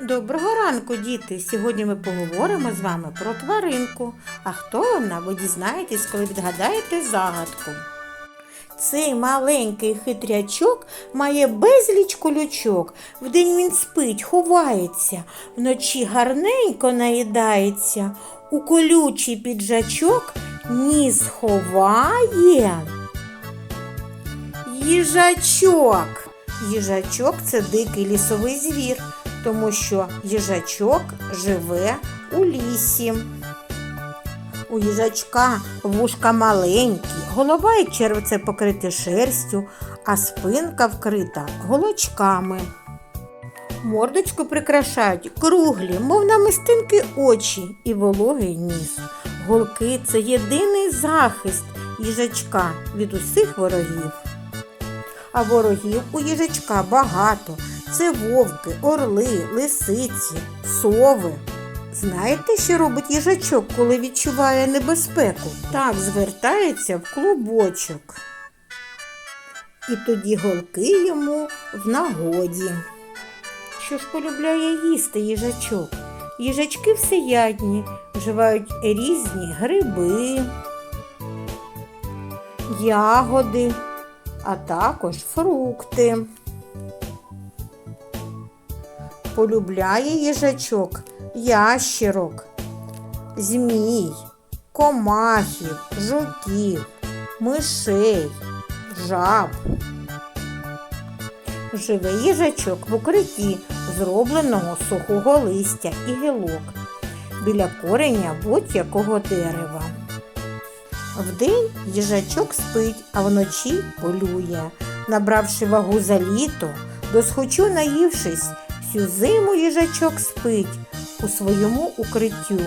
Доброго ранку, діти! Сьогодні ми поговоримо з вами про тваринку. А хто вона, ви дізнаєтесь, коли відгадаєте загадку. Цей маленький хитрячок має безліч колючок. Вдень він спить, ховається, вночі гарненько наїдається. У колючий піджачок ніс ховає. Їжачок. Їжачок це дикий лісовий звір, тому що їжачок живе у лісі. У їжачка вушка маленькі, голова і червце покриті шерстю, а спинка вкрита голочками. Мордочку прикрашають круглі, мов намистинки очі і вологий ніс. Голки це єдиний захист їжачка від усіх ворогів. А ворогів у їжачка багато. Це вовки, орли, лисиці, сови. Знаєте, що робить їжачок, коли відчуває небезпеку? Так звертається в клубочок. І тоді голки йому в нагоді. Що ж полюбляє їсти їжачок? Їжачки всеядні, вживають різні гриби, ягоди, а також фрукти. Полюбляє їжачок ящерок, змій, комахів, жуків, мишей, жаб. Живе їжачок в укритті, зробленого сухого листя і гілок, біля кореня будь-якого дерева. Вдень їжачок спить, а вночі полює, набравши вагу за літо, досхочу наївшись, всю зиму їжачок спить у своєму укриттю,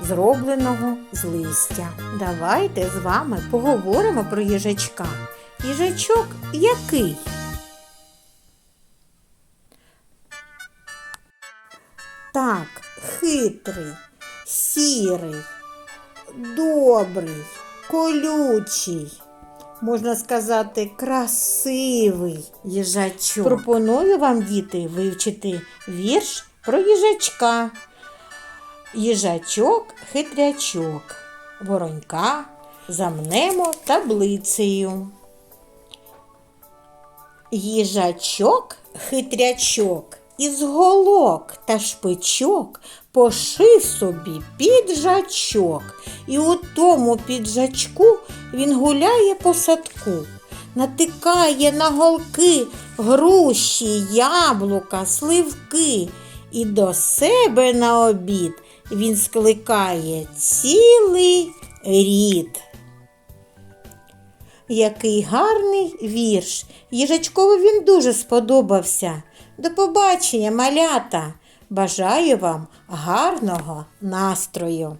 зробленого з листя. Давайте з вами поговоримо про їжачка. Їжачок який? Так, хитрий, сірий, добрий, колючий. Можна сказати, красивий їжачок. Пропоную вам, діти, вивчити вірш про їжачка. Їжачок, хитрячок, воронька замнемо таблицею. Їжачок, хитрячок, із голок та шпичок пошив собі піджачок, і у тому піджачку він гуляє по садку, натикає на голки груші, яблука, сливки, і до себе на обід він скликає цілий рід. Який гарний вірш. Їжачкові він дуже сподобався. До побачення, малята! Бажаю вам гарного настрою!